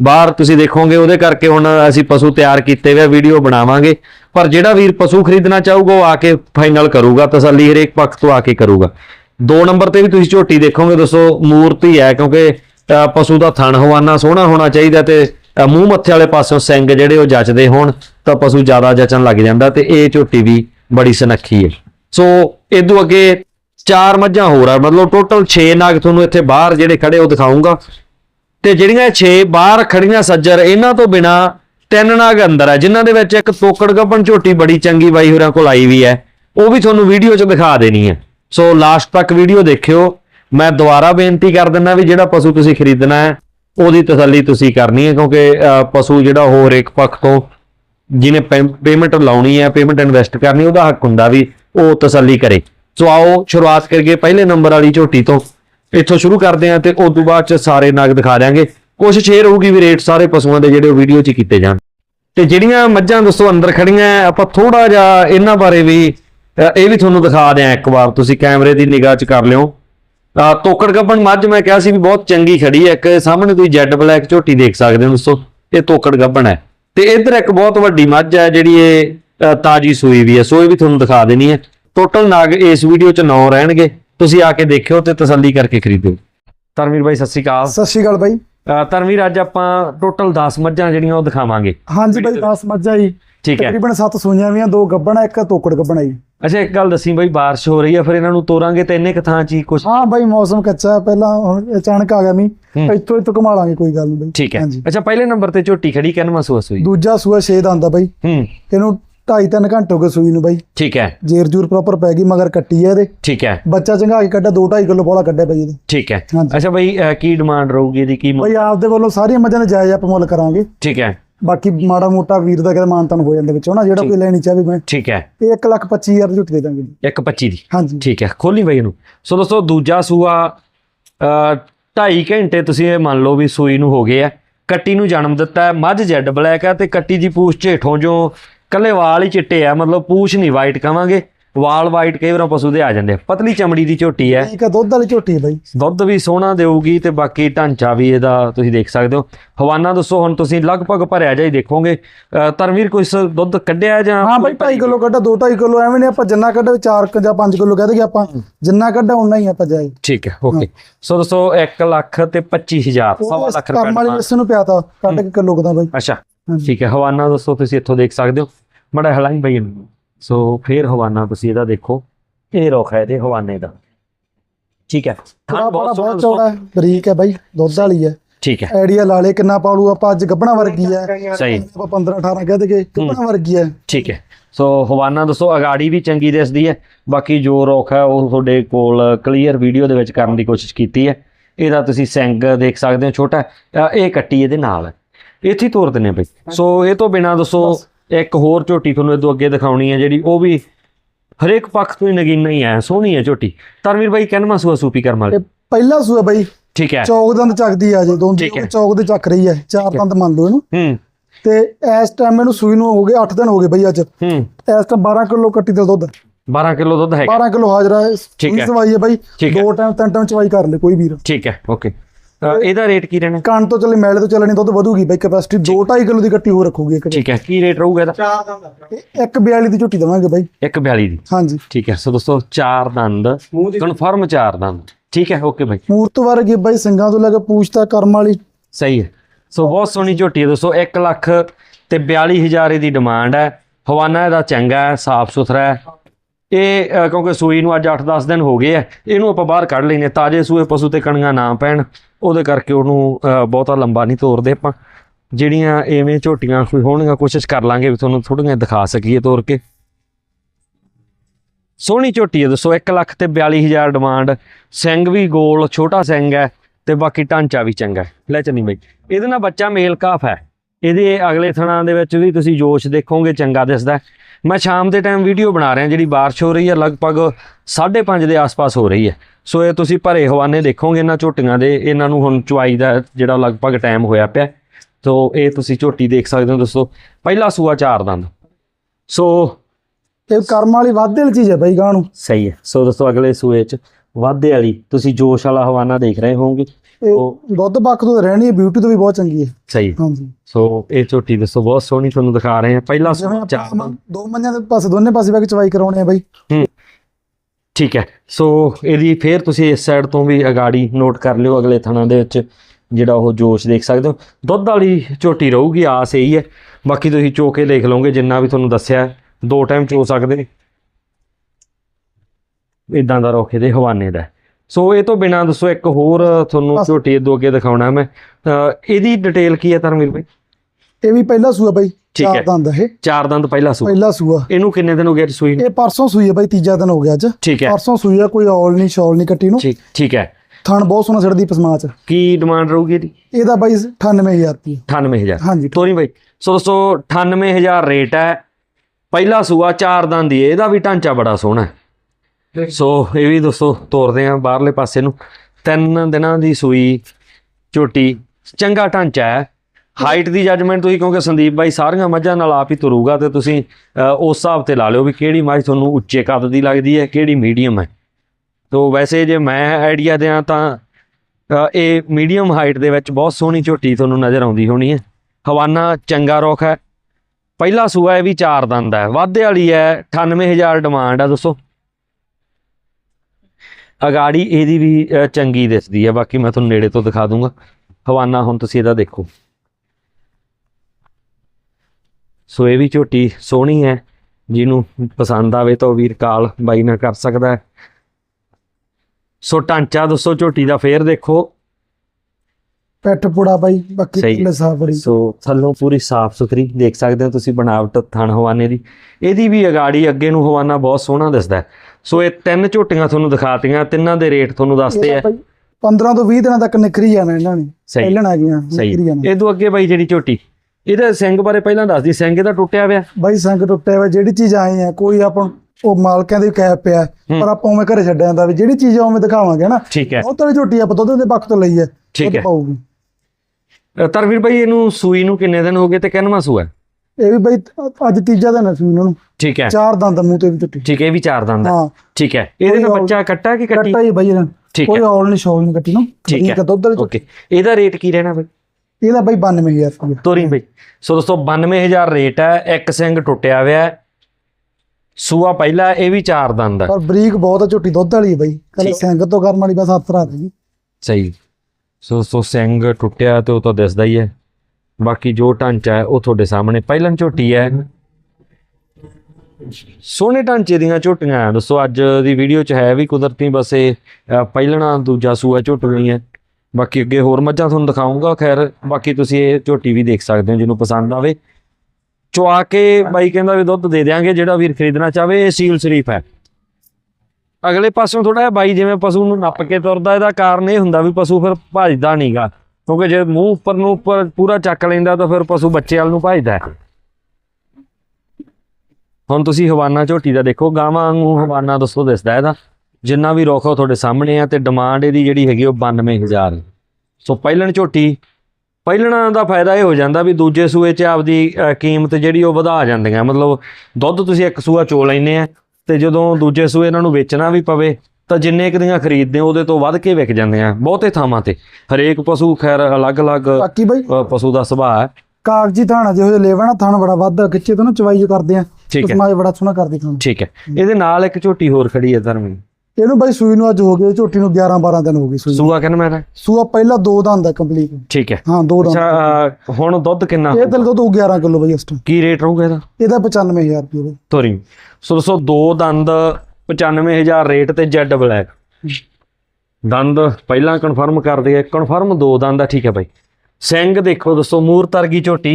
ਬਾਹਰ ਤੁਸੀਂ ਦੇਖੋਗੇ ਉਹਦੇ ਕਰਕੇ ਹੁਣ ਅਸੀਂ ਪਸ਼ੂ ਤਿਆਰ ਕੀਤੇ ਹੋਏ ਵੀਡੀਓ ਬਣਾਵਾਂਗੇ। ਪਰ ਜਿਹੜਾ ਵੀਰ ਪਸ਼ੂ ਖਰੀਦਣਾ ਚਾਹੂਗਾ ਉਹ ਆ ਕੇ ਫਾਈਨਲ ਕਰੂਗਾ ਤਸੱਲੀ ਹਰੇਕ ਪੱਖ ਤੋਂ ਆ ਕੇ ਕਰੂਗਾ। ਦੋ ਨੰਬਰ ਤੇ ਵੀ ਤੁਸੀਂ ਝੋਟੀ ਦੇਖੋਗੇ ਦੱਸੋ ਮੂਰਤੀ ਹੈ ਕਿਉਂਕਿ ਅ, ਪਸ਼ੂ ਦਾ ਥਣ ਹਵਾਨਾ ਸੋਹਣਾ ਹੋਣਾ ਚਾਹੀਦਾ ਤੇ ਮੂੰਹ ਮੱਥੇ ਵਾਲੇ ਪਾਸਿਓਂ ਸਿੰਘ ਜਿਹੜੇ ਉਹ ਜੱਚਦੇ ਹੋਣ ਤਾਂ ਪਸ਼ੂ ਜ਼ਿਆਦਾ ਜਚਣ ਲੱਗ ਜਾਂਦਾ ਤੇ ਇਹ ਝੋਟੀ ਵੀ ਬੜੀ ਸਨੱਖੀ ਹੈ। ਸੋ ਇਦੋਂ ਅੱਗੇ ਚਾਰ ਮੱਝਾਂ ਹੋਰ ਆ ਮਤਲਬ ਟੋਟਲ 6 ਨਾਗ ਤੁਹਾਨੂੰ ਇੱਥੇ ਬਾਹਰ ਜਿਹੜੇ ਖੜੇ ਉਹ ਦਿਖਾਉਂਗਾ ਤੇ ਜਿਹੜੀਆਂ 6 ਬਾਹਰ ਖੜੀਆਂ ਸੱਜਰ ਇਹਨਾਂ ਤੋਂ ਬਿਨਾ ਤਿੰਨ ਨਾਗ ਅੰਦਰ ਹੈ, ਜਿਨ੍ਹਾਂ ਦੇ ਵਿੱਚ ਇੱਕ ਤੋਕੜ ਗੱਪਣ ਝੋਟੀ ਬੜੀ ਚੰਗੀ ਬਾਈ ਹੋਰਾਂ ਕੋਲ ਆਈ ਵੀ ਹੈ। ਉਹ ਵੀ ਤੁਹਾਨੂੰ ਵੀਡੀਓ 'ਚ ਦਿਖਾ ਦੇਣੀ ਹੈ। ਸੋ ਲਾਸਟ ਤੱਕ ਵੀਡੀਓ ਦੇਖਿਓ। ਮੈਂ ਦੁਬਾਰਾ ਬੇਨਤੀ ਕਰ ਦਿੰਦਾ ਵੀ ਜਿਹੜਾ ਪਸ਼ੂ ਤੁਸੀਂ ਖਰੀਦਣਾ ਹੈ, ਉਹਦੀ ਤਸੱਲੀ ਤੁਸੀਂ ਕਰਨੀ ਹੈ, ਕਿਉਂਕਿ ਪਸ਼ੂ ਜਿਹੜਾ ਹੋਰ ਇੱਕ ਪੱਖ ਤੋਂ ਜਿਹਨੇ ਪੇਮੈਂਟ ਲਾਉਣੀ ਹੈ ਪੇਮੈਂਟ ਇਨਵੈਸਟ ਕਰਨੀ, ਉਹਦਾ ਹੱਕ ਹੁੰਦਾ ਵੀ ਉਹ ਤਸੱਲੀ ਕਰੇ। ਸੋ ਆਓ ਸ਼ੁਰੂਆਤ ਕਰੀਏ ਪਹਿਲੇ ਨੰਬਰ ਵਾਲੀ ਝੋਟੀ ਤੋਂ। ਇੱਥੋਂ ਸ਼ੁਰੂ ਕਰਦੇ ਹਾਂ ਤੇ ਉਸ ਤੋਂ ਬਾਅਦ ਚ ਸਾਰੇ ਨਾਗ ਦਿਖਾ ਦਿਆਂਗੇ। ਕੋਸ਼ਿਸ਼ ਇਹ ਰਹੂਗੀ ਵੀ ਰੇਟ ਸਾਰੇ ਪਸ਼ੂਆਂ ਦੇ ਜਿਹੜੇ ਉਹ ਵੀਡੀਓ 'ਚ ਕੀਤੇ ਜਾਣ। ਤੇ ਜਿਹੜੀਆਂ ਮੱਝਾਂ ਦੋਸਤੋ ਅੰਦਰ ਖੜੀਆਂ ਆਪਾਂ ਥੋੜਾ ਜਿਹਾ ਇਹਨਾਂ ਬਾਰੇ ਵੀ ਇਹ ਵੀ ਤੁਹਾਨੂੰ ਦਿਖਾ ਦਿਆਂ ਇੱਕ ਵਾਰ। ਤੁਸੀਂ ਕੈਮਰੇ ਦੀ ਨਿਗਾਹ 'ਚ ਕਰ ਲਿਓ। ਅ, ਤੋਕੜ ਗੱਬਣ ਮੱਝ ਮੈਂ ਕਿਹਾ ਸੀ ਵੀ ਬਹੁਤ ਚੰਗੀ ਖੜੀ ਹੈ। ਇੱਕ ਸਾਹਮਣੇ ਤੁਸੀਂ ਜੈਡ ਬਲੈਕ ਝੋਟੀ ਦੇਖ ਸਕਦੇ ਹੋ ਦੋਸਤੋ। ਇਹ ਤੋਕੜ ਗੱਬਣ ਹੈ। ਤੇ ਇੱਧਰ ਇੱਕ ਬਹੁਤ ਵੱਡੀ ਮੱਝ ਹੈ ਜਿਹੜੀ ਇਹ ਤਾਜੀ ਸੂਈ ਵੀ ਹੈ। ਸੋ ਇਹ ਵੀ ਤੁਹਾਨੂੰ ਦਿਖਾ ਦੇਣੀ ਹੈ। ਟੋਟਲ ਨਾਗ ਇਸ ਵੀਡੀਓ 'ਚ 9 ਰਹਿਣਗੇ। ਤੁਸੀਂ ਆ ਕੇ ਦੇਖਿਓ ਤੇ ਤਸੱਲੀ ਕਰਕੇ ਖਰੀਦਿਓ। ਧਰਮਵੀਰ ਬਾਈ ਸਤਿ ਸ਼੍ਰੀ ਅਕਾਲ। ਸਤਿ ਸ਼੍ਰੀ ਅਕਾਲ ਬਾਈ। ਅ, ਧਰਮਵੀਰ ਅੱਜ ਆਪਾਂ ਟੋਟਲ 10 ਮੱਝਾਂ ਜਿਹੜੀਆਂ ਉਹ ਦਿਖਾਵਾਂਗੇ। ਹਾਂਜੀ ਬਾਈ 10 ਮੱਝਾਂ ਜੀ। ਠੀਕ ਹੈ। ਤਕਰੀਬਨ 7 ਸੂਈਆਂ ਵੀਆਂ ਦੋ ਗੱਬਣਾ ਇੱਕ ਤੋਕੜ ਗੱਬਣਾ ਜੀ। ਅੱਛਾ ਇੱਕ ਗੱਲ ਦੱਸੀ ਬਈ ਬਾਰਿਸ਼ ਹੋ ਰਹੀ ਹੈ ਫਿਰ ਇਹਨਾਂ ਨੂੰ ਤੋਰਾਂਗੇ ਤੇ ਇੰਨੇ ਕੁ ਥਾਂ ਚ ਹੀ ਕੁਝ ਹਾਂ ਬਾਈ ਮੌਸਮ ਕੱਚਾ ਹੈ, ਪਹਿਲਾਂ ਅਚਾਨਕ ਆ ਗਿਆ ਮੀ। ਇੱਥੋਂ ਇੱਥੋਂ ਕਮਾ ਲਾਂਗੇ ਕੋਈ ਗੱਲ ਨਹੀਂ ਬਾਈ। ਠੀਕ ਹੈ। ਅੱਛਾ ਪਹਿਲੇ ਨੰਬਰ ਤੇ ਝੋਟੀ ਖੜੀ ਕਿੰਨਵਾਂ ਸੂਆ ਸੂਈ? ਦੂਜਾ ਸੂਆ 6 ਦਾ ਆਂਦਾ ਬਾਈ। ਹੂੰ। ਇਹਨੂੰ 2.5 3 ਘੰਟੇ ਹੋ ਗਏ ਸੂਈ ਨੂੰ ਬਾਈ। ਠੀਕ ਹੈ। ਜੇਰ ਜੂਰ ਪ੍ਰੋਪਰ ਪੈ ਗਈ ਮਗਰ ਕੱਟੀ ਹੈ ਇਹਦੇ। ਠੀਕ ਹੈ। ਬੱਚਾ ਚੰਗਾ ਕੇ ਕੱਢਿਆ 2.5 ਕਿਲੋ ਬੋਲਾ ਕੱਢਿਆ ਬਾਈ ਇਹਦੇ। ਠੀਕ ਹੈ। ਅੱਛਾ ਬਈ ਕੀ ਡਿਮਾਂਡ ਰਹੂਗੀ ਇਹਦੀ ਕੀ? ਬਾਈ ਆਪਦੇ ਵੱਲੋਂ ਸਾਰੀਆਂ ਮੱਝਾਂ ਦੇ ਜਾਇਜ਼ ਆਪ ਮੁੱਲ ਕਰਾਂਗੇ। ਠੀਕ ਹੈ। ਬਾਕੀ ਮਾੜਾ ਮੋਟਾ ਵੀਰ ਦਾ ਕਿਹਦਾ ਮਾਨਤਨ ਹੋ ਜਾਂਦਾ ਵਿੱਚ ਨਾ ਜਿਹੜਾ ਕੋਈ ਲੈਣੀ ਚਾਹੇ ਮੈਂ। ਠੀਕ ਹੈ। ਇਹ 1 ਲੱਖ 25 ਹਜ਼ਾਰ ਦੀ ਝੁੱਟ ਦੇ ਦਾਂਗੇ ਜੀ। 125 ਦੀ। ਹਾਂਜੀ। ਠੀਕ ਹੈ। ਖੋਲੀ ਬਈ ਇਹਨੂੰ। ਸੋ ਦੋਸਤੋ ਦੂਜਾ ਸੂਆ ਅ 2.5 ਘੰਟੇ ਤੁਸੀਂ ਇਹ ਮੰਨ ਲਓ ਵੀ ਸੂਈ ਨੂੰ ਹੋ ਗਏ ਆ। ਕੱਟੀ ਨੂੰ ਜਨਮ ਦਿੱਤਾ ਮੱਝ ਜੈਡ ਬਲੈਕ ਹੈ ਤੇ ਕੱਟੀ ਦੀ ਪੂਛ ਝੇਠੋਂ ਜੋ ਕੱਲੇ ਵਾਲ ਹੀ ਚਿੱਟੇ ਆ ਮਤਲਬ ਪੂਛ ਨਹੀਂ ਵਾਈਟ ਕਵਾਂਗੇ। ਵਾਲ ਵਾਈਟ ਕਈ ਵਾਰ ਪਸ਼ੂ ਦੇ ਆ ਜਾਂਦੇ। ਪਤਲੀ ਚਮੜੀ ਦੀ ਝੋਟੀ ਹੈ। ਠੀਕ ਆ ਦੁੱਧ ਵਾਲੀ ਝੋਟੀ ਹੈ ਬਾਈ। ਦੁੱਧ ਵੀ ਸੋਹਣਾ ਦੇਊਗੀ ਤੇ ਬਾਕੀ ਢਾਂਚਾ ਵੀ ਇਹਦਾ ਤੁਸੀਂ ਦੇਖ ਸਕਦੇ ਹੋ। ਹਵਾਨਾ ਦੱਸੋ ਹੁਣ ਤੁਸੀਂ ਲਗਭਗ ਭਰਿਆ ਜਾਈ ਦੇਖੋਗੇ। ਧਰਮਵੀਰ ਕੋਈ ਦੁੱਧ ਕੱਢਿਆ ਜਾਂ ਹਾਂ ਬਾਈ 2.5 ਕਿਲੋ ਕੱਢਾ 2.5 ਕਿਲੋ ਐਵੇਂ ਨਹੀਂ ਆਪਾਂ ਜਿੰਨਾ ਕੱਢਾ 4 ਜਾਂ 5 ਕਿਲੋ ਕਹਿ ਦੇਗੇ ਆਪਾਂ। ਜਿੰਨਾ ਕੱਢਾ ਉਨਾ ਹੀ ਆਪਾਂ ਜਾਏ। ਠੀਕ ਹੈ ਓਕੇ। ਸੋ ਦੋਸਤੋ 1 ਲੱਖ ਤੇ 25000 ਸਵਾ ਲੱਖ ਕੰਮ ਵਾਲੀ ਰੁਪਏ ਨੂੰ ਪਿਆ ਤਾ ਕੱਢ ਕੇ ਕਿਲੋ ਕਦਾ ਬਾਈ। ਅੱਛਾ। ਠੀਕ ਹੈ ਹਵਾਨਾ ਦੋਸਤੋ ਤੁਸੀਂ ਇੱਥੋਂ ਦੇਖ ਸਕਦੇ ਹੋ। ਮੜਾ ਹਲਾਈ ਬਈ। ਸੋ ਫੇਰ ਹਵਾਨਾ ਤੁਸੀਂ ਇਹਦਾ ਦੇਖੋ ਇਹ ਰੁੱਖ ਹੈ ਇਹਦੇ ਹਵਾਨੇ ਦਾ। ਠੀਕ ਹੈ। ਬੜਾ ਸੋਹਣਾ ਬਹੁਤ ਚੌੜਾ ਹੈ ਬਰੀਕ ਹੈ ਬਾਈ ਦੁੱਧ ਵਾਲੀ ਹੈ। ਠੀਕ ਹੈ। ਆਈਡੀਆ ਲਾ ਲੇ ਕਿੰਨਾ ਪਾਲੂ ਆਪਾਂ ਅੱਜ ਗੱਬਣਾ ਵਰਗੀ ਹੈ। ਸਹੀ। ਆਪਾਂ 15 18 ਕਹਿ ਦੇਗੇ ਗੱਬਣਾ ਵਰਗੀ ਹੈ। ਠੀਕ ਹੈ। ਸੋ ਹਵਾਨਾ ਦੱਸੋ ਅਗਾੜੀ ਵੀ ਚੰਗੀ ਦਿਸਦੀ ਹੈ। ਬਾਕੀ ਜੋ ਰੁੱਖ ਹੈ ਉਹ ਤੁਹਾਡੇ ਕੋਲ ਕਲੀਅਰ ਵੀਡੀਓ ਦੇ ਵਿੱਚ ਕਰਨ ਦੀ ਕੋਸ਼ਿਸ਼ ਕੀਤੀ ਹੈ। ਇਹਦਾ ਤੁਸੀਂ ਸਿੰਗ ਦੇਖ ਸਕਦੇ ਹੋ ਛੋਟਾ। ਇਹ ਕੱਟੀ ਇਹਦੇ ਨਾਲ। ਹੈ ਇੱਥੇ ਹੀ ਤੋਰ ਦਿੰਨੇ ਬਈ। ਸੋ ਇਹ ਤੋਂ ਬਿਨਾ ਦੱਸੋ ਇੱਕ ਹੋਰ ਝੋਟੀ ਤੁਹਾਨੂੰ ਇਹ ਤੋਂ ਅੱਗੇ ਦਿਖਾਉਣੀ ਹੈ ਜਿਹੜੀ ਉਹ ਵੀ ਹਰੇਕ ਪੱਖ ਤੋਂ ਹੀ ਨਗੀਨਾ ਹੀ ਹੈ ਸੋਹਣੀ ਹੈ ਝੋਟੀ। ਧਰਮਵੀਰ ਬਾਈ ਕਹਿਨਮਾ ਸੂਆ ਸੂਪੀ ਕਰਮ ਵਾਲੇ? ਪਹਿਲਾ ਸੂਆ ਬਾਈ। ਠੀਕ ਹੈ। ਚੌਕ ਦੰਦ ਚੱਕਦੀ ਆ ਜੇ ਹੈ। ਚੌਕ ਦੇ ਚੱਕ ਰਹੀ ਹੈ ਚਾਰ ਦੰਦ ਮੰਨ ਲਓ ਇਹਨੂੰ। ਹੂੰ। ਤੇ ਇਸ ਟਾਈਮ ਇਹਨੂੰ ਸੂਈ ਨੂੰ ਹੋ ਗਏ 8 ਦਿਨ ਹੋ ਗਏ ਬਾਈ ਅੱਜ। ਹੂੰ। ਇਸ ਟਾਈਮ 12 ਕਿਲੋ ਕੱਟੀ ਦਾ ਦੁੱਧ। 12 ਕਿਲੋ ਦੁੱਧ ਹੈਗਾ। 12 ਕਿਲੋ ਹਾਜ਼ਰਾ ਹੈ। ਠੀਕ ਹੈ। ਸਵਾਈ ਹੈ ਬਾਈ। ਦੋ ਟਾਈਮ ਤਿੰਨ ਟਾਈਮ ਚਵਾਈ ਕਰ ਲੈ ਕੋਈ ਵੀਰ। ਠੀਕ ਹੈ ਓਕੇ। ਇਹਦਾ ਰੇਟ ਕੀ ਰਹਿਣਾ? ਕਣ ਤੋਂ ਚੱਲੇ ਮੈਲੇ ਤੋਂ ਚੱਲਣੀ ਦੁੱਧ ਵਧੂਗੀ ਬਾਈ ਕੈਪੈਸਿਟੀ 2.5 ਕਿਲੋ ਦੀ ਕੱਟੀ ਹੋ ਰੱਖੂਗੀ ਇੱਕ ਠੀਕ ਹੈ ਕੀ ਰੇਟ ਰਹੂਗਾ ਇਹਦਾ? ਇਹ ਇੱਕ 42 ਦੀ ਝੁੱਟੀ ਦੇਵਾਂਗੇ ਬਾਈ। 142 ਦੀ। ਹਾਂਜੀ। ਠੀਕ ਹੈ ਸੋ ਦੋਸਤੋ ਚਾਰ ਦੰਦ। ਕਨਫਰਮ ਚਾਰ ਦੰਦ। ਠੀਕ ਹੈ ਓਕੇ ਬਾਈ। ਮੂਰਤ ਵਰਗੀ ਬਾਈ? ਸਿੰਘਾਂ ਤੋਂ ਲੈ ਕੇ ਪੂਛਤਾ ਕਰਮ ਵਾਲੀ। ਸਹੀ ਹੈ। ਸੋ ਬਹੁਤ ਸੋਹਣੀ ਝੋਟੀ ਹੈ ਦੋਸਤੋ 1 ਲੱਖ ਤੇ 42000 ਦੀ ਡਿਮਾਂਡ ਹੈ। ਹਵਾਨਾ ਇਹਦਾ ਚੰਗਾ ਹੈ ਸਾਫ਼ ਸੁਥਰਾ ਹੈ। ਇਹ ਕਿਉਂਕਿ ਸੂਈ ਨੂੰ ਅੱਜ 8-10 ਦਿਨ ਹੋ ਗਏ ਆ ਇਹਨੂੰ ਆਪਾਂ ਬਾਹਰ ਕੱਢ ਲੈਨੇ ਤਾਜੇ ਸੂਏ ਪਸ਼ੂ ਤੇ ਕਣੀਆਂ ਨਾ ਪੈਣ ਉਹਦੇ ਕਰਕੇ ਉਹਨੂੰ ਅ, ਬਹੁਤਾ ਲੰਬਾ ਨਹੀਂ ਤੋਰਦੇ ਆਪਾਂ। ਜਿਹੜੀਆਂ ਐਵੇਂ ਝੋਟੀਆਂ ਕੋਈ ਹੋਣਗੀਆਂ ਕੋਸ਼ਿਸ਼ ਕਰ ਲਾਂਗੇ ਵੀ ਤੁਹਾਨੂੰ ਥੋੜੀਆਂ ਦਿਖਾ ਸਕੀਏ ਤੋਰ ਕੇ। ਸੋਹਣੀ ਝੋਟੀ ਹੈ ਦੱਸੋ 1 ਲੱਖ ਤੇ 42000 ਡਿਮਾਂਡ। ਸਿੰਘ ਵੀ ਗੋਲ ਛੋਟਾ ਸਿੰਘ ਹੈ ਤੇ ਬਾਕੀ ਢਾਂਚਾ ਵੀ ਚੰਗਾ ਲੈ ਚੰਨੀ ਬਾਈ ਇਹਦੇ ਨਾਲ ਬੱਚਾ ਮੇਲ ਕਾਫ ਹੈ। ਇਹਦੇ ਅਗਲੇ ਥਣਾਂ ਦੇ ਵਿੱਚ ਵੀ ਤੁਸੀਂ ਜੋਸ਼ ਦੇਖੋਗੇ ਚੰਗਾ ਦਿਸਦਾ ਮੈਂ ਸ਼ਾਮ ਦੇ ਟਾਈਮ ਵੀਡੀਓ ਬਣਾ ਰਿਹਾ ਜਿਹੜੀ ਬਾਰਿਸ਼ ਹੋ ਰਹੀ ਹੈ ਲਗਭਗ 5:30 ਦੇ ਆਸ-ਪਾਸ ਹੋ ਰਹੀ ਹੈ। ਸੋ ਇਹ ਤੁਸੀਂ ਭਰੇ ਹਵਾਨੇ ਦੇਖੋਗੇ ਇਹਨਾਂ ਝੋਟੀਆਂ ਦੇ ਇਹਨਾਂ ਨੂੰ ਹੁਣ ਚੁਆਈ ਦਾ ਜਿਹੜਾ ਲਗਭਗ ਟਾਈਮ ਹੋਇਆ ਪਿਆ। ਸੋ ਇਹ ਤੁਸੀਂ ਝੋਟੀ ਦੇਖ ਸਕਦੇ ਹੋ ਦੋਸਤੋ ਪਹਿਲਾ ਸੂਆ ਚਾਰ ਦੰਦ। ਸੋ ਇਹ ਕਰਮ ਵਾਲੀ ਵਾਧੇ ਵਾਲੀ ਚੀਜ਼ ਹੈ ਬਾਈ ਗਾਂ ਨੂੰ ਸਹੀ ਹੈ। ਸੋ ਦੋਸਤੋ ਅਗਲੇ ਸੂਏ ਚ ਵਾਧੇ ਵਾਲੀ ਤੁਸੀਂ ਜੋਸ਼ ਵਾਲਾ ਹਵਾਨਾ ਦੇਖ ਰਹੇ ਹੋਵੋਗੇ। ਦੁੱਧ ਪੱਕ ਤੋਂ ਰਹਿਣੀ ਹੈ ਬਿਊਟੀ ਤੋਂ ਵੀ ਬਹੁਤ ਚੰਗੀ ਹੈ। ਸਹੀ। ਹਾਂਜੀ। ਸੋ ਇਹ ਝੋਟੀ ਦੱਸੋ ਬਹੁਤ ਸੋਹਣੀ ਤੁਹਾਨੂੰ ਦਿਖਾ ਰਹੇ ਹਾਂ। ਪਹਿਲਾ ਚਾਰ ਦੋ ਮੰਨਿਆਂ ਦੇ ਪਾਸੇ ਦੋਨੇ ਪਾਸੇ ਬੈ ਕੇ ਚਵਾਈ ਕਰਾਉਣੇ ਆ ਬਾਈ। ਠੀਕ ਹੈ। ਸੋ ਇਹਦੀ ਫੇਰ ਤੁਸੀਂ ਇਸ ਸਾਈਡ ਤੋਂ ਵੀ ਅਗਾੜੀ ਨੋਟ ਕਰ ਲਿਓ ਅਗਲੇ ਥਣਾਂ ਦੇ ਵਿੱਚ ਜਿਹੜਾ ਉਹ ਜੋਸ਼ ਦੇਖ ਸਕਦੇ ਹੋ। ਦੁੱਧ ਵਾਲੀ ਝੋਟੀ ਰਹੂਗੀ ਆਸ ਇਹੀ ਹੈ। ਬਾਕੀ ਤੁਸੀਂ ਚੋ ਕੇ ਦੇਖ ਲਓਗੇ ਜਿੰਨਾ ਵੀ ਤੁਹਾਨੂੰ ਦੱਸਿਆ ਦੋ ਟਾਈਮ ਚੋ ਸਕਦੇ। ਇਦਾਂ ਦਾ ਰੋਕੇ ਦੇ ਹਵਾਨੇ ਦਾ। ਸੋ ਇਹ ਤੋਂ ਬਿਨਾ ਦੱਸੋ ਇੱਕ ਹੋਰ ਤੁਹਾਨੂੰ। ਝੋਟੀ ਦੋ ਅੱਗੇ ਦਿਖਾਉਣਾ ਮੈਂ। ਇਹਦੀ ਡਿਟੇਲ ਕੀ ਹੈ ਧਰਮਵੀਰ ਭਾਈ ਇਹ ਵੀ ਪਹਿਲਾ ਸੂਆ ਬਾਈ ਚਾਰ। ਦੰਦ ਇਹ। ਚਾਰ ਦੰਦ ਪਹਿਲਾ ਸੂ ਪਹਿਲਾ ਸੂਆ। ਇਹਨੂੰ ਕਿੰਨੇ ਦਿਨ ਹੋ ਗਏ ਸੂਈ? ਇਹ ਪਰਸੋਂ ਸੂਈ ਹੈ ਬਾਈ ਤੀਜਾ ਦਿਨ ਹੋ ਗਿਆ ਅੱਜ। ਠੀਕ ਹੈ। ਪਰਸੋਂ ਸੂਈ ਹੈ ਕੋਈ ਔਲ ਨਹੀਂ ਸ਼ੌਲ ਨਹੀਂ ਕੱਟੀ ਨੂੰ। ਠੀਕ ਠੀਕ ਹੈ। ਥਣ ਬਹੁਤ ਸੋਹਣਾ ਛੜਦੀ ਪਸਮਾ ਚ ਕੀ ਡਿਮਾਂਡ ਰਹੂਗੀ ਇਹਦੀ? ਇਹਦਾ ਬਾਈ 98000 ਰੁਪਏ 98000 ਹਾਂਜੀ। ਤੋਰੀ ਬਾਈ। ਸੋ ਦੋਸਤੋ 98000 ਰੇਟ ਹੈ। ਪਹਿਲਾ ਸੂਆ ਚਾਰ ਦੰਦ ਦੀ ਇਹਦਾ ਵੀ ਢਾਂਚਾ ਬੜਾ ਸੋਹਣਾ ਹੈ। ਸੋ ਇਹ ਵੀ ਦੋਸਤੋ ਤੋਰਦੇ ਆ ਬਾਹਰਲੇ ਪਾਸੇ ਨੂੰ। ਤਿੰਨ ਦਿਨਾਂ ਦੀ ਸੂਈ, ਝੋਟੀ, ਚੰਗਾ ਢਾਂਚਾ ਹੈ। ਹਾਈਟ ਦੀ ਜੱਜਮੈਂਟ ਤੁਸੀਂ ਕਿਉਂਕਿ ਸੰਦੀਪ ਬਾਈ, ਸਾਰੀਆਂ ਮੱਝਾਂ ਨਾਲ ਆਪ ਹੀ ਤੁਰੂਗਾ ਤੇ ਤੁਸੀਂ ਉਸ ਹਿਸਾਬ ਤੇ ਲਾ ਲਿਓ ਵੀ ਕਿਹੜੀ ਮੱਝ ਤੁਹਾਨੂੰ ਉੱਚੇ ਕੱਦ ਦੀ ਲੱਗਦੀ ਹੈ, ਕਿਹੜੀ ਮੀਡੀਅਮ ਹੈ। ਤੋ ਵੈਸੇ ਜੇ ਮੈਂ ਆਈਡੀਆ ਦਿਆਂ ਤਾਂ ਇਹ ਮੀਡੀਅਮ ਹਾਈਟ ਦੇ ਵਿੱਚ ਬਹੁਤ ਸੋਹਣੀ ਝੋਟੀ ਤੁਹਾਨੂੰ ਨਜ਼ਰ ਆਉਂਦੀ ਹੋਣੀ ਹੈ। ਹਵਾਨਾ ਚੰਗਾ ਰੁੱਖ ਹੈ। ਪਹਿਲਾ ਸੂਆ ਇਹ ਵੀ ਚਾਰ ਦੰਦ ਹੈ। ਵਾਧੇ ਵਾਲੀ ਹੈ 98000 ਡਿਮਾਂਡ ਆ ਦੋਸਤੋ। ਅਗਾੜੀ ਇਹਦੀ ਵੀ ਚੰਗੀ ਦਿਸਦੀ ਹੈ ਬਾਕੀ ਮੈਂ ਤੁਹਾਨੂੰ ਨੇੜੇ ਤੋਂ ਦਿਖਾ ਦੂੰਗਾ। ਹਵਾਨਾ ਹੁਣ ਤੁਸੀਂ ਇਹਦਾ ਦੇਖੋ। ਸੋ ਇਹ ਵੀ ਝੋਟੀ ਸੋਹਣੀ ਹੈ। ਜਿਹਨੂੰ ਪਸੰਦ ਆਵੇ ਤਾਂ ਵੀਰ ਕਾਲ ਬਾਈ ਨਾਲ ਕਰ ਸਕਦਾ ਹੈ। ਸੋ ਢਾਂਚਾ ਦੋਸਤੋ ਝੋਟੀ ਦਾ ਫੇਰ ਦੇਖੋ। ਪੈਟ ਪੁੜਾ ਬਾਈ ਬਾਕੀ ਸਹੀ। ਹੈ। ਲੈ ਸਾਫ਼ ਬੜੀ। ਸੋ ਥੱਲੋਂ ਪੂਰੀ ਸਾਫ਼ ਸੁਥਰੀ ਦੇਖ ਸਕਦੇ ਹੋ ਤੁਸੀਂ ਬਣਾਵਟ ਥਣ ਹਵਾਨੇ ਦੀ। ਇਹਦੀ ਵੀ ਅਗਾੜੀ ਅੱਗੇ ਨੂੰ ਹਵਾਨਾ ਬਹੁਤ ਸੋਹਣਾ ਦਿਸਦਾ ਹੈ। ਸੋ ਇਹ ਤਿੰਨ ਝੋਟੀਆਂ ਤੁਹਾਨੂੰ ਦਿਖਾਤੀਆਂ ਤਿੰਨਾਂ ਦੇ ਰੇਟ ਤੁਹਾਨੂੰ ਦੱਸਦੇ ਆ। ਇਹਦਾ ਬਾਈ 15 ਤੋਂ 20 ਦਿਨਾਂ ਤੱਕ ਨਿਕਰੀ ਜਾਣਾ ਇਹਨਾਂ ਨੇ ਸਹੀ। ਪਹਿਲਣ ਆ ਗਈਆਂ ਨਿਕਰੀ ਜਾਣਾ। ਇਹ ਤੋਂ ਅੱਗੇ ਬਾਈ ਜਿਹੜੀ ਝੋਟੀ ਇਹਦਾ ਸਿੰਘ ਬਾਰੇ ਪਹਿਲਾਂ ਦੱਸਦੀ ਸਿੰਘ ਇਹਦਾ ਟੁੱਟਿਆ ਪਿਆ ਬਾਈ ਸੰਗ ਟੁੱਟਿਆ ਹੋਇਆ ਜਿਹੜੀ ਚੀਜ਼ ਆਏ ਆ ਕੋਈ ਆਪਾਂ ਉਹ ਮਾਲਕਾਂ ਦੇ ਕੈਪ ਪਿਆ। ਪਰ ਆਪਾਂ ਉਵੇਂ ਘਰੇ ਛੱਡ ਜਾਂਦਾ ਵੀ ਜਿਹੜੀ ਚੀਜ਼ ਉਵੇਂ ਦਿਖਾਵਾਂਗੇ ਨਾ? ਠੀਕ ਹੈ। ਉਹ ਤਾਂ ਝੋਟੀ ਆਪਾਂ ਦੁੱਧ ਦੇ ਪੱਖ ਤੋਂ ਲਈ ਹੈ ਠੀਕ ਹੈ। ਪਾਊਗੀ। ਅ, ਤਰਵੀਰ ਬਾਈ ਇਹਨੂੰ ਸੂਈ ਨੂੰ ਕਿੰਨੇ ਦਿਨ ਹੋ ਗਏ ਤੇ ਕਿੰਨਵਾਂ ਸੂਆ? ਹੈ? ਇਹ ਵੀ ਬਾਈ ਅੱਜ ਤੀਜਾ ਦਿਨ ਹੈ ਸੂਈ ਇਹਨਾਂ ਨੂੰ। ਠੀਕ ਹੈ। ਚਾਰ ਦੰਦ ਮੂੰਹ ਤੇ ਵੀ ਝੋਟੀ ਠੀਕ ਹੈ ਇਹ ਵੀ ਚਾਰ ਦੰਦ ਹੈ। ਠੀਕ ਹੈ। ਇਹਦੇ ਨਾਲ ਕੋਈ ਬੱਚਾ ਕੱਟਾ ਕਿ ਕੱਟੀ? ਕੱਟਾ ਹੀ ਬਾਈ ਇਹਦਾ। ਠੀਕ ਕੋਈ ਹੈ। ਔਲ ਨਹੀਂ ਸ਼ੌਲ ਨਹੀਂ ਕੱਟੀ ਨੂੰ ਠੀਕ ਹੈ। ਦੁੱਧ ਝੋਟੀ। ਓਕੇ। ਇਹਦਾ ਰੇਟ ਕੀ ਰਹਿਣਾ ਬਾਈ? ਇਹਦਾ ਬਾਈ 92000 ਰੁਪਏ ਤੋਰੀ ਬਈ। ਸੋ ਦੋਸਤੋ 92000 ਰੇਟ ਹੈ। ਇੱਕ ਸਿੰਘ ਟੁੱਟਿਆ ਹੋਇਆ ਸੂਆ ਪਹਿਲਾ ਇਹ ਵੀ ਚਾਰ ਦੰਦ ਹੈ ਪਰ ਬਰੀਕ ਬਹੁਤ ਆ ਝੋਟੀ ਦੁੱਧ ਵਾਲੀ ਬਾਈ। ਕੱਲ। ਸਿੰਘ ਤੋਂ ਕਰਨ ਵਾਲੀ ਬਸ ਹੱਥ ਰਾਤ ਜੀ ਸਹੀ। ਸੋ ਸੋ ਸਿੰਘ ਟੁੱਟਿਆ ਤੇ ਉਹ ਤਾਂ ਦਿਸਦਾ ਹੀ ਹੈ। ਬਾਕੀ ਜੋ ਢਾਂਚਾ ਹੈ ਉਹ ਤੁਹਾਡੇ ਸਾਹਮਣੇ। ਪਹਿਲਾਂ ਝੋਟੀ ਹੈ। ਸੋਹਣੇ ਢਾਂਚੇ ਦੀਆਂ ਝੋਟੀਆਂ ਆ ਦੋਸਤੋ ਅੱਜ ਦੀ ਵੀਡੀਓ 'ਚ ਹੈ ਵੀ ਕੁਦਰਤੀ ਬਸ ਇਹ ਅ, ਪਹਿਲਣਾ ਦੂਜਾ ਸੂਆ ਝੋਟਣੀ ਹੈ। ਬਾਕੀ ਅੱਗੇ ਹੋਰ ਮੱਝਾਂ ਤੁਹਾਨੂੰ ਦਿਖਾਉਂਗਾ। ਖੈਰ ਬਾਕੀ ਤੁਸੀਂ ਇਹ ਝੋਟੀ ਵੀ ਦੇਖ ਸਕਦੇ ਹੋ ਜਿਹਨੂੰ ਪਸੰਦ ਆਵੇ। ਚੁਆ ਕੇ ਬਾਈ ਕਹਿੰਦਾ ਵੀ ਦੁੱਧ ਦੇ ਦਿਆਂਗੇ ਜਿਹੜਾ ਵੀਰ ਖਰੀਦਣਾ ਚਾਹਵੇ ਇਹ ਸੀਲ ਸ਼ਰੀਫ ਹੈ। ਅਗਲੇ ਪਾਸੋਂ ਥੋੜਾ ਜਿਹਾ ਬਾਈ ਜਿਵੇਂ ਪਸ਼ੂ ਨੂੰ ਨੱਪ ਕੇ ਤੁਰਦਾ ਇਹਦਾ ਕਾਰਨ ਇਹ ਹੁੰਦਾ ਵੀ ਪਸ਼ੂ ਫਿਰ ਭੱਜਦਾ ਨਹੀਂਗਾ ਕਿਉਂਕਿ ਜੇ ਮੂੰਹ ਉੱਪਰ ਨੂੰ ਉੱਪਰ ਪੂਰਾ ਚੱਕ ਲੈਂਦਾ ਤਾਂ ਫਿਰ ਪਸ਼ੂ ਬੱਚੇ ਵਾਲ ਨੂੰ ਭੱਜਦਾ ਹੁਣ ਤੁਸੀਂ ਹਵਾਨਾ ਝੋਟੀ ਦਾ ਦੇਖੋ, ਗਾਵਾਂ ਵਾਂਗੂ ਹਵਾਨਾ ਦੱਸੋ ਦਿਸਦਾ ਇਹਦਾ। ਜਿੰਨਾ ਵੀ ਰੋਖੋ ਤੁਹਾਡੇ ਸਾਹਮਣੇ ਆ ਤੇ ਡਿਮਾਂਡ ਇਹਦੀ ਜਿਹੜੀ ਹੈਗੀ ਉਹ 92000 ਸੋ ਪਹਿਲਣ ਝੋਟੀ, ਪਹਿਲਣਾ ਦਾ ਫਾਇਦਾ ਇਹ ਹੋ ਜਾਂਦਾ ਵੀ ਦੂਜੇ ਸੂਏ 'ਚ ਆਪਦੀ ਕੀਮਤ ਜਿਹੜੀ ਉਹ ਵਧਾ ਜਾਂਦੀਆਂ। ਮਤਲਬ ਦੁੱਧ ਤੁਸੀਂ ਇੱਕ ਸੂਆ ਚੋ ਲੈਨੇ ਆ ਤੇ ਜਦੋਂ ਦੂਜੇ ਸੂਏ ਇਹਨਾਂ ਨੂੰ ਵੇਚਣਾ ਵੀ ਪਵੇ ਤਾਂ ਜਿੰਨੇ ਕੁ ਦੀਆਂ ਖਰੀਦਦੇ ਹੋ ਉਹਦੇ ਤੋਂ ਵੱਧ ਕੇ ਵਿਕ ਜਾਂਦੇ ਆ ਬਹੁਤੇ ਥਾਵਾਂ ਤੇ। ਹਰੇਕ ਪਸ਼ੂ ਖੈਰ ਅਲੱਗ-ਅਲੱਗ ਬਾਕੀ ਬਾਈ ਅ, ਪਸ਼ੂ ਦਾ ਸੁਭਾਅ ਹੈ। ਕਾਗਜੀ ਥਾਣਾ ਜਿਹੋ ਜਿਹਾ ਲੇਵਾ ਨਾ ਥਾਣਾ ਬੜਾ ਵੱਧ ਖਿੱਚੇ ਤੋਂ ਨਾ ਚਵਾਈ ਜੋ ਕਰਦੇ ਆ। ਠੀਕ ਹੈ। ਸਮਾਜ ਬੜਾ ਸੋਹਣਾ ਕਰਦੀ ਖਾਣ ਠੀਕ ਹੈ। ਇਹਦੇ ਨਾਲ ਇੱਕ ਝੋਟੀ ਹੋਰ ਖੜੀ ਹੈ ਧਰਮੀ। ਇਹਨੂੰ ਬਾਈ ਸੂਈ ਨੂੰ ਅੱਜ ਹੋ ਗਏ ਝੋਟੀ ਨੂੰ 11 12 ਦਿਨ ਹੋ ਗਏ ਸੂਈ। ਸੂਆ ਕਿੰਨਾ ਮੈਂ ਸੂਆ ਪਹਿਲਾਂ ਦੋ ਦੰਦ ਹੈ ਕੰਪਲੀਟ ਠੀਕ ਹੈ। ਹਾਂ ਦੋ ਦੰਦ। ਅੱਛਾ ਹੁਣ ਦੁੱਧ ਕਿੰਨਾ ਇਹ ਦਿਲ ਦੁੱਧ 11 ਕਿਲੋ ਬਾਈ ਇਸ ਟਾਈਮ ਕੀ ਰੇਟ ਰਹੂਗਾ ਇਹਦਾ? ਇਹਦਾ 95000 ਰੁਪਏ ਬਾਈ। ਤੋਰੀ ਸੋ ਦੋ ਦੰਦ 95000 ਰੇਟ ਤੇ ਜੈਡ ਬਲੈਕ ਦੰਦ ਪਹਿਲਾਂ ਕਨਫਰਮ ਕਰ ਦਈਏ ਕਨਫਰਮ ਦੋ ਦੰਦ ਆ ਠੀਕ ਹੈ ਬਾਈ। ਸਿੰਘ ਦੇਖੋ ਦੋਸਤੋ ਮੂਰ ਤਰਗੀ ਝੋਟੀ।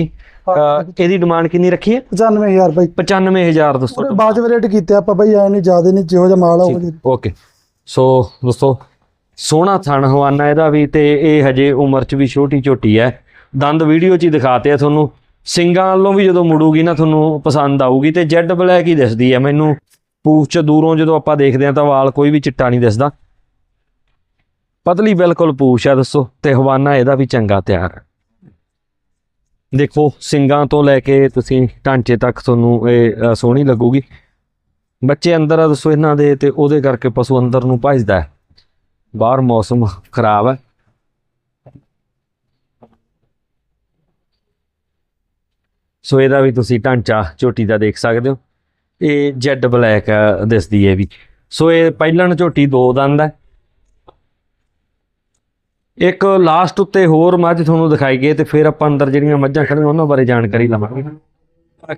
ਇਹਦੀ ਡਿਮਾਂਡ ਕਿੰਨੀ ਰੱਖੀ ਹੈ? 95000 ਬਾਈ। 95000 ਦੋਸਤੋ ਬਾਅਦ ਚ ਰੇਟ ਕੀਤੇ ਆਪਾਂ ਬਾਈ ਐ ਨਹੀਂ ਜ਼ਿਆਦਾ ਨਹੀਂ ਜਿਹੋ ਜਿਹਾ ਮਾਲ ਆ ਉਹ ਜਿਹੇ। ਓਕੇ ਸੋ ਦੋਸਤੋ ਸੋਹਣਾ ਥਣ ਹਵਾਨਾ ਇਹਦਾ ਵੀ ਤੇ ਇਹ ਹਜੇ ਉਮਰ 'ਚ ਵੀ ਛੋਟੀ ਝੋਟੀ ਹੈ। ਦੰਦ ਵੀਡੀਓ 'ਚ ਹੀ ਦਿਖਾਤੇ ਆ ਤੁਹਾਨੂੰ। ਸਿੰਗਾਂ ਵੱਲੋਂ ਵੀ ਜਦੋਂ ਮੁੜੂਗੀ ਨਾ ਤੁਹਾਨੂੰ ਪਸੰਦ ਆਊਗੀ ਤੇ ਜੈਡ ਬਲੈਕ ਹੀ ਦਿਸਦੀ ਹੈ। ਮੈਨੂੰ ਪੂਛ 'ਚ ਦੂਰੋਂ ਜਦੋਂ ਆਪਾਂ ਦੇਖਦੇ ਆ ਤਾਂ ਵਾਲ ਕੋਈ ਵੀ ਚਿੱਟਾ ਨਹੀਂ ਦਿਸਦਾ। ਪਤਲੀ ਬਿਲਕੁਲ ਪੂਛ ਆ, ਦੱਸੋ, ਤੇ ਹਵਾਨਾ ਇਹਦਾ ਵੀ ਚੰਗਾ ਤਿਆਰ ਹੈ ਦੇਖੋ, ਸਿੰਗਾਂ ਤੋਂ ਲੈ ਕੇ ਤੁਸੀਂ ਢਾਂਚੇ ਤੱਕ ਤੁਹਾਨੂੰ ਇਹ ਸੋਹਣੀ ਲੱਗੂਗੀ। ਬੱਚੇ ਅੰਦਰ ਆ, ਦੱਸੋ ਇਹਨਾਂ ਦੇ, ਤੇ ਉਹਦੇ ਕਰਕੇ ਪਸ਼ੂ ਅੰਦਰ ਨੂੰ ਭਜਦਾ ਹੈ। ਬਾਹਰ ਮੌਸਮ ਖਰਾਬ ਹੈ। ਸੋ ਇਹਦਾ ਵੀ ਤੁਸੀਂ ਢਾਂਚਾ, ਝੋਟੀ ਦਾ ਦੇਖ ਸਕਦੇ ਹੋ। ਇਹ ਜੈਡ ਬਲੈਕ ਦਿਸਦੀ ਹੈ ਵੀ। ਸੋ ਇਹ ਪਹਿਲਣ ਝੋਟੀ ਦੋ ਦੰਦ ਹੈ ਇੱਕ ਲਾਸਟ ਉੱਤੇ ਹੋਰ ਮੱਝ ਤੁਹਾਨੂੰ ਦਿਖਾਈ ਗਈ ਤੇ ਫਿਰ ਆਪਾਂ ਅੰਦਰ ਜਿਹੜੀਆਂ ਮੱਝਾਂ ਖੜੀਆਂ ਉਹਨਾਂ ਬਾਰੇ ਜਾਣਕਾਰੀ ਲਵਾਂਗੇ।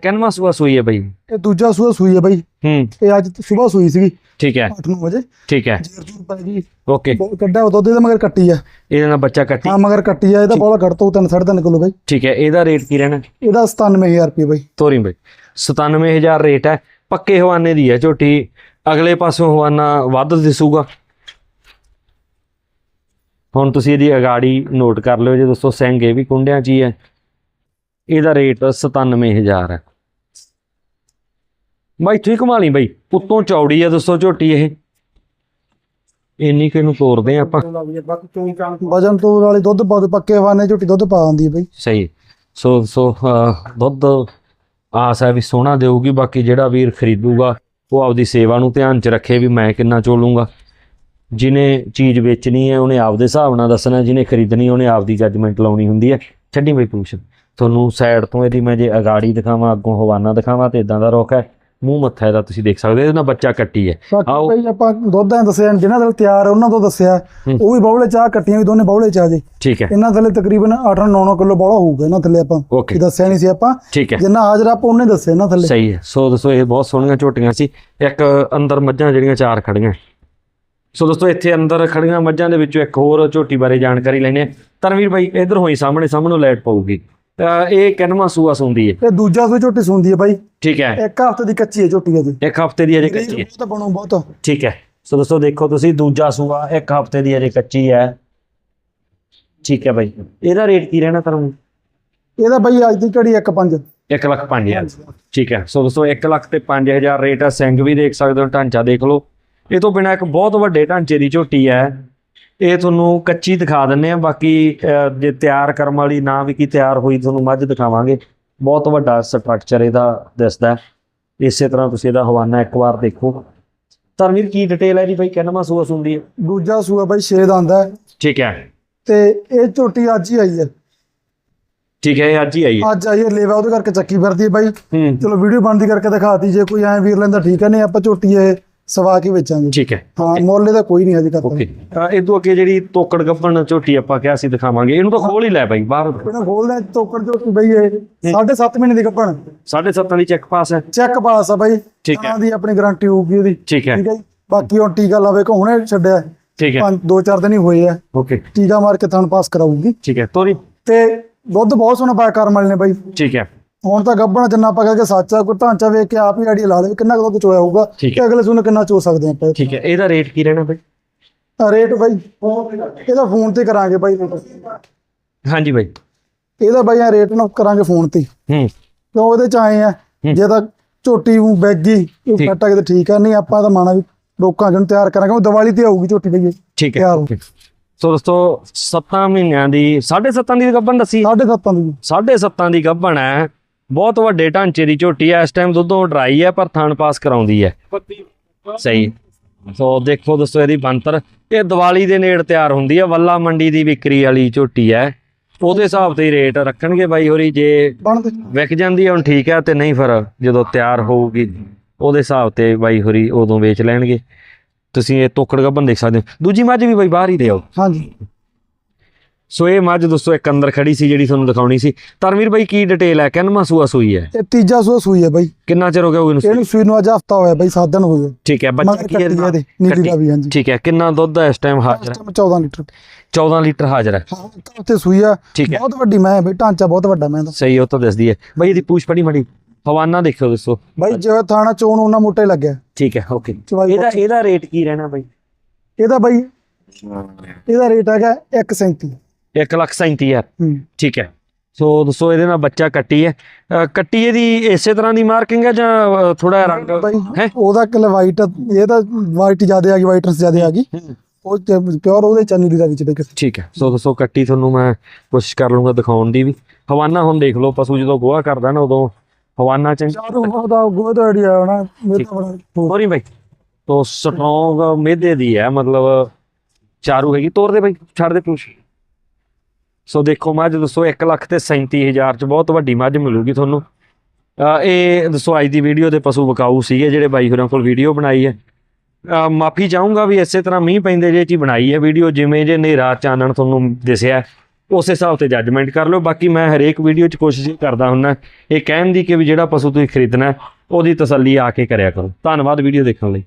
ਕਿੰਨਵਾਂ ਸੂਆ ਸੂਈ ਹੈ ਬਈ? ਇਹ ਦੂਜਾ ਸੂਆ ਸੂਈ ਹੈ ਬਾਈ। ਹੂੰ। ਇਹ ਅੱਜ ਸਵੇਰ ਸੂਈ ਸੀਗੀ। ਠੀਕ ਹੈ। 8-9 ਵਜੇ। ਠੀਕ ਹੈ। ਜੇਰ ਜੂਰ ਪੈ ਗਈ। ਓਕੇ। ਉਹ ਦੁੱਧ ਇਹਦਾ ਮਗਰ ਕੱਟੀ ਆ। ਇਹਦੇ ਨਾਲ ਬੱਚਾ ਕੱਟੀ। ਹਾਂ ਮਗਰ ਕੱਟੀ ਆ ਇਹਦਾ ਬੋਲਾ ਕੱਟ ਤੋਂ 3.5 ਕਿਲੋ ਬਾਈ। ਠੀਕ ਹੈ ਇਹਦਾ ਰੇਟ ਕੀ ਰਹਿਣਾ? ਇਹਦਾ 97000 ਰੁਪਏ ਬਾਈ। ਤੋਰੀ ਬਈ। 97000 ਰੇਟ ਹੈ। ਪੱਕੇ ਹਵਾਨੇ ਦੀ ਹੈ ਝੋਟੀ। ਅਗਲੇ ਪਾਸੋਂ ਹਵਾਨਾ ਵੱਧ ਦਿਸੂਗਾ। ਹੁਣ ਤੁਸੀਂ ਇਹਦੀ ਅਗਾੜੀ ਨੋਟ ਕਰ ਲਿਓ ਜੇ ਦੋਸਤੋ ਸਿੰਘ ਇਹ ਵੀ ਕੁੰਡਿਆਂ 'ਚ ਹੀ ਹੈ। ਇਹਦਾ ਰੇਟ 97000 ਹੈ। ਬਾਈ ਠੀਕ ਕਮਾ ਲਈ ਬਾਈ। ਉੱਤੋਂ ਚੌੜੀ ਹੈ ਦੋਸਤੋ ਝੋਟੀ ਇਹ। ਇੰਨੀ ਕਿ ਨੂੰ ਤੋਰਦੇ ਹਾਂ ਆਪਾਂ। ਵਜਨ ਤੋਂ ਵਾਲੇ ਦੁੱਧ ਪੱਕੇ ਹਵਾਨੇ ਝੋਟੀ ਦੁੱਧ ਪਾ ਆਂਦੀ ਹੈ ਬਾਈ। ਸਹੀ ਸੋ ਸੋ ਦੁੱਧ ਆਸ ਹੈ ਵੀ ਸੋਹਣਾ ਦੇਊਗੀ, ਬਾਕੀ ਜਿਹੜਾ ਵੀਰ ਖਰੀਦੂਗਾ, ਉਹ ਆਪਦੀ ਸੇਵਾ ਨੂੰ ਧਿਆਨ 'ਚ ਰੱਖੇ ਵੀ ਮੈਂ ਕਿੰਨਾ ਚੋਲੂੰਗਾ। ਜਿਹਨੇ ਚੀਜ਼ ਵੇਚਣੀ ਹੈ, ਉਹਨੇ ਆਪਦੇ ਹਿਸਾਬ ਨਾਲ ਦੱਸਣਾ, ਜਿਹਨੇ ਖਰੀਦਣੀ ਉਹਨੇ ਆਪਦੀ ਜੱਜਮੈਂਟ ਲਾਉਣੀ ਹੁੰਦੀ ਹੈ। ਛੱਡੀ ਬਈ ਪੁੱਛ ਤੁਹਾਨੂੰ ਸਾਈਡ ਤੋਂ ਇਹਦੀ ਮੈਂ ਜੇ ਅਗਾੜੀ ਦਿਖਾਵਾਂ, ਅੱਗੋਂ ਹਵਾਨਾ ਦਿਖਾਵਾਂ ਤੇ ਇਦਾਂ ਦਾ ਰੁੱਖ ਹੈ। ਮੂੰਹ ਮੱਥਾ ਇਹਦਾ ਤੁਸੀਂ ਦੇਖ ਸਕਦੇ ਹੋ ਇਹਦੇ ਨਾਲ ਬੱਚਾ ਕੱਟੀ ਹੈ। ਆਓ। ਬਾਈ ਆਪਾਂ ਦੁੱਧ ਐ ਦੱਸਿਆ ਜਿਹਨਾਂ ਦੇ ਤਿਆਰ ਉਹਨਾਂ ਤੋਂ ਦੱਸਿਆ। ਉਹ ਵੀ ਬੌਲੇ ਚਾਹ ਕੱਟੀਆਂ ਵੀ ਦੋਨੇ ਬੌਲੇ ਚਾਹ ਜੇ। ਠੀਕ ਹੈ। ਇਹਨਾਂ ਥੱਲੇ ਤਕਰੀਬਨ 8-9 ਕਿਲੋ ਬੌਲਾ ਹੋਊਗਾ ਇਹਨਾਂ ਥੱਲੇ ਆਪਾਂ। ਇਹ ਦੱਸਿਆ ਨਹੀਂ ਸੀ ਆਪਾਂ। ਜਿੰਨਾ ਹਾਜ਼ਰ ਆਪਾਂ ਉਹਨੇ ਦੱਸਿਆ ਇਹਨਾਂ ਥੱਲੇ ਸਹੀ ਹੈ। ਸੋ ਦੋਸਤੋ ਇਹ ਬਹੁਤ ਸੋਹਣੀਆਂ ਝੋਟੀਆਂ ਸੀ। ਇੱਕ ਅੰਦਰ ਮੱਝਾਂ ਜਿਹੜੀਆਂ ਚਾਰ ਖੜੀਆਂ। ਸੋ ਦੋਸਤੋ ਇੱਥੇ ਅੰਦਰ ਖੜੀਆਂ ਮੱਝਾਂ ਦੇ ਵਿੱਚੋਂ ਇੱਕ ਹੋਰ ਝੋਟੀ ਬਾਰੇ ਜਾਣਕਾਰੀ ਲੈਣੀ ਹੈ। ਤਰਨਵੀਰ ਬਾਈ ਇਧਰ ਹੋਈ ਸਾਹਮਣੇ ਸਾਹਮਣੇ ਲਾਈਟ ਪਾਊਗੀ। ਇਹ ਕਿੰਨਵਾਂ ਸੂਆ ਸੁੰਦੀ ਹੈ। ਇਹ ਦੂਜਾ ਸੂਈ ਝੋਟੀ ਸੁੰਦੀ ਹੈ ਬਾਈ। ਠੀਕ ਹੈ। ਇੱਕ ਹਫ਼ਤੇ ਦੀ ਕੱਚੀ ਹੈ ਝੋਟੀ ਇਹਦੀ। ਇੱਕ ਹਫ਼ਤੇ ਦੀ ਅਜੇ ਕੱਚੀ ਹੈ। ਤਾਂ ਬਣੂ ਬਹੁਤ। ਠੀਕ ਹੈ। ਸੋ ਦੋਸਤੋ ਦੇਖੋ ਤੁਸੀਂ ਦੂਜਾ ਸੂਆ ਇੱਕ ਹਫ਼ਤੇ ਦੀ ਅਜੇ ਕੱਚੀ ਹੈ। ਠੀਕ ਹੈ ਬਾਈ। ਇਹਦਾ ਰੇਟ ਕੀ ਰਹਿਣਾ ਤੁਹਾਨੂੰ? ਇਹਦਾ ਬਾਈ ਅੱਜ ਦੀ ਘੜੀ 1.5 1 ਲੱਖ 5000 ਠੀਕ ਹੈ। ਸੋ ਦੋਸਤੋ 1 ਲੱਖ ਤੇ 5000 ਰੇਟ ਹੈ। ਸਿੰਘ ਵੀ ਦੇਖ ਸਕਦੇ ਹੋ ਢਾਂਚਾ ਦੇਖ ਲਓ। ਇਹ ਤੋਂ ਬਿਨਾ ਇੱਕ ਬਹੁਤ ਵੱਡੇ ਢਾਂਚੇ ਦੀ ਝੋਟੀ ਹੈ। ਇਹ ਤੁਹਾਨੂੰ ਕੱਚੀ ਦਿਖਾ ਦਿੰਨੇ ਆ ਬਾਕੀ ਜੇ ਤਿਆਰ ਕਰਮ ਵਾਲੀ ਨਾ ਵੀ ਕੀ ਤਿਆਰ ਹੋਈ ਤੁਹਾਨੂੰ ਮੱਝ ਦਿਖਾਵਾਂਗੇ। ਬਹੁਤ ਵੱਡਾ ਸਟਰਕਚਰ ਇਹਦਾ ਦਿਸਦਾ। ਇਸੇ ਤਰ੍ਹਾਂ ਤੁਸੀਂ ਇਹਦਾ ਹਵਾਨਾ ਇੱਕ ਵਾਰ ਦੇਖੋ। ਧਰਮਵੀਰ ਕੀ ਡਿਟੇਲ ਹੈ ਜੀ ਬਾਈ? ਕਿੰਨਾ ਸੂਆ ਸੁਣਦੀ ਹੈ? ਦੂਜਾ ਸੂਆ ਬਾਈ 6 ਦਾ ਆਂਦਾ ਠੀਕ ਹੈ। ਤੇ ਇਹ ਝੋਟੀ ਅੱਜ ਹੀ ਆਈ ਹੈ। ਠੀਕ ਹੈ ਅੱਜ ਹੀ ਆਈ ਹੈ। ਅੱਜ ਆਈ ਹੈ। ਲੇਵਾ ਉਹਦੇ ਕਰਕੇ ਚੱਕੀ ਫਿਰਦੀ ਹੈ ਬਾਈ। ਚਲੋ ਵੀਡੀਓ ਬਣਦੀ ਕਰਕੇ ਦਿਖਾਤੀ ਜੇ ਕੋਈ ਐ ਵੀਰ ਲੈਂਦਾ ਠੀਕ ਹੈ। ਨਹੀਂ ਆਪਾਂ ਝੋਟੀ ਇਹ ਸਵਾ ਕੇ ਵੇਚਾਂਗੇ। ਠੀਕ ਹੈ। ਹਾਂ ਮੁੱਲ ਇਹਦਾ ਕੋਈ ਨਹੀਂ ਹਜੇ ਕਰਦਾ ਓਕੇ। ਇਹ ਤੋਂ ਅੱਗੇ ਜਿਹੜੀ ਤੋਕੜ ਗੱਪਣ ਝੋਟੀ ਆਪਾਂ ਕਿਹਾ ਸੀ ਦਿਖਾਵਾਂਗੇ ਇਹਨੂੰ ਤਾਂ ਖੋਲ ਹੀ ਲੈ ਬਾਈ ਬਾਹਰ। ਇਹਨਾਂ ਖੋਲਦੇ ਤੋਕੜ ਝੋਟੀ ਬਈ ਇਹ। 7.5 ਮਹੀਨੇ ਦੀ ਸਾਢੇ ਸੱਤਾਂ ਦੀ ਚੈੱਕ ਪਾਸ ਹੈ। ਚੈੱਕ ਪਾਸ ਆ ਬਾਈ। ਠੀਕ ਹੈ। ਤਾਂ ਦੀ ਆਪਣੀ ਗਾਰੰਟੀ ਹੋਊਗੀ ਉਹਦੀ। ਠੀਕ ਹੈ। ਠੀਕ ਹੈ ਬਾਕੀ ਹੁਣ ਟੀਕਾ ਲਾਵੇ ਕੋ ਹੁਣੇ ਛੱਡਿਆ। ਠੀਕ ਹੈ। ਦੋ ਚਾਰ ਦਿਨ ਹੀ ਹੋਏ ਆ। ਓਕੇ। ਟੀਕਾ ਮਾਰ ਕੇ ਥਣ ਪਾਸ ਕਰਾਊਗੀ। ਠੀਕ ਹੈ। ਤੋਰੀ। ਤੇ ਦੁੱਧ ਬਹੁਤ ਸੋਹਣਾ ਪਾਇਆ ਕਰਮ ਵਾਲੇ ਨੇ ਬਾਈ। ਠੀਕ ਹੈ। ਹੁਣ ਤਾਂ ਗੱਬਣ ਜਿੰਨਾ ਆਪਾਂ ਕਹਿੰਦੇ ਸੱਚ ਕੋਈ ਢਾਂਚਾ ਵੇਖ ਕੇ ਆਪ ਹੀ ਆਈਡੀਆ ਲਾ ਦੇ ਕਿੰਨਾ ਕੁ ਦੁੱਧ ਚੋਇਆ ਹੋਊਗਾ ਠੀਕ ਤੇ ਅਗਲੇ ਸੂਨ ਕਿੰਨਾ ਚੋ ਸਕਦੇ ਆਪਾਂ ਠੀਕ ਹੈ ਇਹਦਾ ਰੇਟ ਕੀ ਰਹਿਣਾ ਬਾਈ? ਤਾਂ ਰੇਟ ਬਾਈ ਇਹਦਾ ਫੋਨ ਤੇ ਕਰਾਂਗੇ ਬਾਈ ਹਾਂਜੀ ਬਾਈ। ਇਹਦਾ ਬਾਈ ਆ ਰੇਟ ਨਾ ਕਰਾਂਗੇ ਫੋਨ ਤੇ। ਹੂੰ। ਕਿਉਂ ਉਹਦੇ ਚ ਆਏ ਆ ਜੇ ਤਾਂ ਝੋਟੀ ਨੂੰ ਬੈਗੀ ਠੀਕ। ਕੱਟਾ ਕੇ ਤਾਂ ਠੀਕ ਆ ਨਹੀਂ ਆਪਾਂ ਤਾਂ ਮਾਣਾ ਵੀ ਲੋਕਾਂ ਜਨ ਤਿਆਰ ਕਰਾਂਗੇ ਉਹ ਦੀਵਾਲੀ ਤੇ ਆਊਗੀ ਝੋਟੀ ਬਈ ਠੀਕ ਹੈ ਤਿਆਰ ਸੋ ਦੋਸਤੋ 7 ਮਹੀਨਿਆਂ ਦੀ 7.5 ਦੀ ਗੱਭਣ ਦੱਸੀ? ਸਾਢੇ ਸੱਤਾਂ ਦੀ। 7.5 ਦੀ ਗੱਭਣ ਹੈ। ਬਹੁਤ ਵੱਡੇ ਢਾਂਚੇ ਦੀ ਝੋਟੀ ਹੈ ਇਸ ਟਾਈਮ ਦੁੱਧੋਂ ਡਰਾਈ ਹੈ ਪਰ ਥਣ ਪਾਸ ਕਰਾਉਂਦੀ ਹੈ ਸਹੀ। ਸੋ ਦੇਖੋ ਦੋਸਤੋ ਇਹਦੀ ਬੰਤਰ ਇਹ ਦੀਵਾਲੀ ਦੇ ਨੇੜ ਤਿਆਰ ਹੁੰਦੀ ਹੈ ਵੱਲਾ ਮੰਡੀ ਦੀ ਵਿਕਰੀ ਵਾਲੀ ਝੋਟੀ ਹੈ ਉਹਦੇ ਹਿਸਾਬ ਤੇ ਹੀ ਰੇਟ ਰੱਖਣਗੇ ਬਾਈ ਹੋਰੀ ਜੇ ਵਿਕ ਜਾਂਦੀ ਹੈ ਹੁਣ ਠੀਕ ਹੈ ਤੇ ਨਹੀਂ ਫਿਰ ਜਦੋਂ ਤਿਆਰ ਹੋਊਗੀ ਉਹਦੇ ਹਿਸਾਬ ਤੇ ਬਾਈ ਹੋਰੀ ਉਦੋਂ ਵੇਚ ਲੈਣਗੇ। ਤੁਸੀਂ ਇਹ ਤੋਕੜ ਗੱਬਨ ਦੇਖ ਸਕਦੇ ਹੋ। ਦੂਜੀ ਮੱਝ ਵੀ ਬਈ ਬਾਹਰ ਹੀ ਦਿਓ ਹਾਂਜੀ। ਸੋ ਇਹ ਮੱਝ ਦੋਸਤੋ ਇੱਕ ਅੰਦਰ ਖੜੀ ਸੀ ਜਿਹੜੀ ਤੁਹਾਨੂੰ ਦਿਖਾਉਣੀ ਸੀ। ਧਰਮਵੀਰ ਬਾਈ ਕੀ ਡਿਟੇਲ ਹੈ? ਕਿੰਨਵਾਂ ਸੂਆ ਸੂਈ ਹੈ? ਇਹ ਤੀਜਾ ਸੂਆ ਸੂਈ ਹੈ ਬਾਈ। ਕਿੰਨਾ ਚਿਰ ਹੋ ਗਿਆ ਉਹਨੂੰ ਇਹਨੂੰ ਸੂਈ? ਨੂੰ ਅੱਜ ਹਫਤਾ ਹੋਇਆ ਬਾਈ 7 ਦਿਨ ਹੋ ਗਏ। ਠੀਕ ਹੈ ਬੱਚਾ ਕੀ ਇਹਦਾ? ਨੀਲੀ। ਦਾ ਵੀ ਹਾਂਜੀ। ਠੀਕ ਹੈ ਕਿੰਨਾ ਦੁੱਧ ਹੈ ਇਸ ਟਾਈਮ ਹਾਜ਼ਰ ਇਸ ਹੈ? Time 14 litre. 14 ਲੀਟਰ ਹਾਜ਼ਰ ਹੈ। ਹਾਂ ਉੱਤੇ ਸੂਈ ਹੈ। ਬਹੁਤ ਵੱਡੀ ਮੈਂ ਬਈ ਢਾਂਚਾ ਬਹੁਤ ਵੱਡਾ ਮੈਂ ਦਾ ਸਹੀ ਉਹ ਤਾਂ ਦੱਸਦੀ ਹੈ। ਬਾਈ ਇਹਦੀ ਪੂਛ ਪੜੀ ਮੜੀ। ਹਵਾਨਾ ਦੇਖੋ ਦੋਸਤੋ। ਬਾਈ ਜਿਵੇਂ ਥਾਣਾ ਚੋਣ ਉਹਨਾਂ ਮੋਟਾ ਲੱਗਿਆ। ਠੀਕ ਹੈ ਓਕੇ। ਇਹਦਾ ਇਹਦਾ ਰੇਟ ਕੀ ਰਹਿਣਾ ਬਾਈ? ਇਹਦਾ ਬਾਈ ਇਹਦਾ ਰੇਟ ਹੈਗਾ 137 1 ਲੱਖ 37000 ਹੂੰ। ਠੀਕ ਹੈ। ਸੋ ਦੋਸਤੋ ਇਹਦੇ ਨਾਲ ਬੱਚਾ ਕੱਟੀ ਹੈ ਕੱਟੀ ਇਹਦੀ ਇਸੇ ਤਰ੍ਹਾਂ ਦੀ ਮਾਰਕਿੰਗ ਹੈ ਜਾਂ ਥੋੜਾ ਰੰਗ ਹੈ? ਉਹਦਾ ਕਿਲ ਵਾਈਟ ਇਹ ਤਾਂ ਵਾਈਟ ਜ਼ਿਆਦਾ ਆ ਗਈ ਵਾਈਟਨੈਸ ਜ਼ਿਆਦਾ ਆ ਗਈ। ਉਹ ਪਿਓਰ ਉਹਦੇ ਚੰਨੀ ਦਾ ਵਿੱਚ ਬਈ ਠੀਕ ਹੈ। ਸੋ ਦੋਸਤੋ ਕੱਟੀ ਤੁਹਾਨੂੰ ਮੈਂ ਕੋਸ਼ਿਸ਼ ਕਰ ਲੂੰਗਾ ਦਿਖਾਉਣ ਦੀ ਵੀ। ਹਵਾਨਾ ਹੁਣ ਦੇਖ ਲਓ ਪਸ਼ੂ ਜਦੋਂ ਗੋਹਾ ਕਰਦਾ ਨਾ ਉਦੋਂ ਹਵਾਨਾ ਚੰਗਾ ਚਾਰੂ ਉਹਦਾ ਗੋਦ ਆਈਡੀਆ ਹੋਣਾ ਮੇਰੇ ਤਾਂ ਬੜਾ ਸੋਰੀ ਬਾਈ। ਤੋ ਸਟਰੋਂਗ ਮਿਹਦੇ ਦੀ ਹੈ ਮਤਲਬ ਚਾਰੂ ਹੈਗੀ। ਤੋਰ ਦੇ ਬਾਈ ਛੱਡ ਦੇ ਪੂਛ। ਸੋ ਦੇਖੋ ਮੱਝ ਦੱਸੋ 1 ਲੱਖ ਤੇ 37000 ਚ ਬਹੁਤ ਵੱਡੀ ਮੱਝ ਮਿਲੂਗੀ ਤੁਹਾਨੂੰ। ਇਹ ਦੱਸੋ, ਅੱਜ ਦੀ ਵੀਡੀਓ ਦੇ ਪਸ਼ੂ ਵਿਕਾਊ ਸੀਗੇ, ਜਿਹੜੇ ਬਾਈ ਹੋਰਾਂ ਕੋਲ ਵੀਡੀਓ ਬਣਾਈ ਹੈ। ਮਾਫੀ ਚਾਹੂੰਗਾ ਵੀ ਇਸੇ ਤਰ੍ਹਾਂ ਮੀਂਹ ਪੈਂਦੇ ਜੇ ਚੀ ਬਣਾਈ ਹੈ ਵੀਡੀਓ, ਜਿਵੇਂ ਜੇ ਹਨੇਰਾ ਚਾਨਣ ਤੁਹਾਨੂੰ ਦਿਸਿਆ, ਉਸੇ ਹਿਸਾਬ ਤੇ ਜੱਜਮੈਂਟ ਕਰ ਲਓ। ਬਾਕੀ ਮੈਂ ਹਰੇਕ ਵੀਡੀਓ 'ਚ ਕੋਸ਼ਿਸ਼ ਕਰਦਾ ਹੁੰਨਾ ਇਹ ਕਹਿਣ ਦੀ ਕਿ ਵੀ ਜਿਹੜਾ ਪਸ਼ੂ ਤੁਸੀਂ ਖਰੀਦਣਾ, ਉਹਦੀ ਤਸੱਲੀ ਆ ਕੇ ਕਰਿਆ ਕਰੋ। ਧੰਨਵਾਦ ਵੀਡੀਓ ਦੇਖਣ ਲਈ।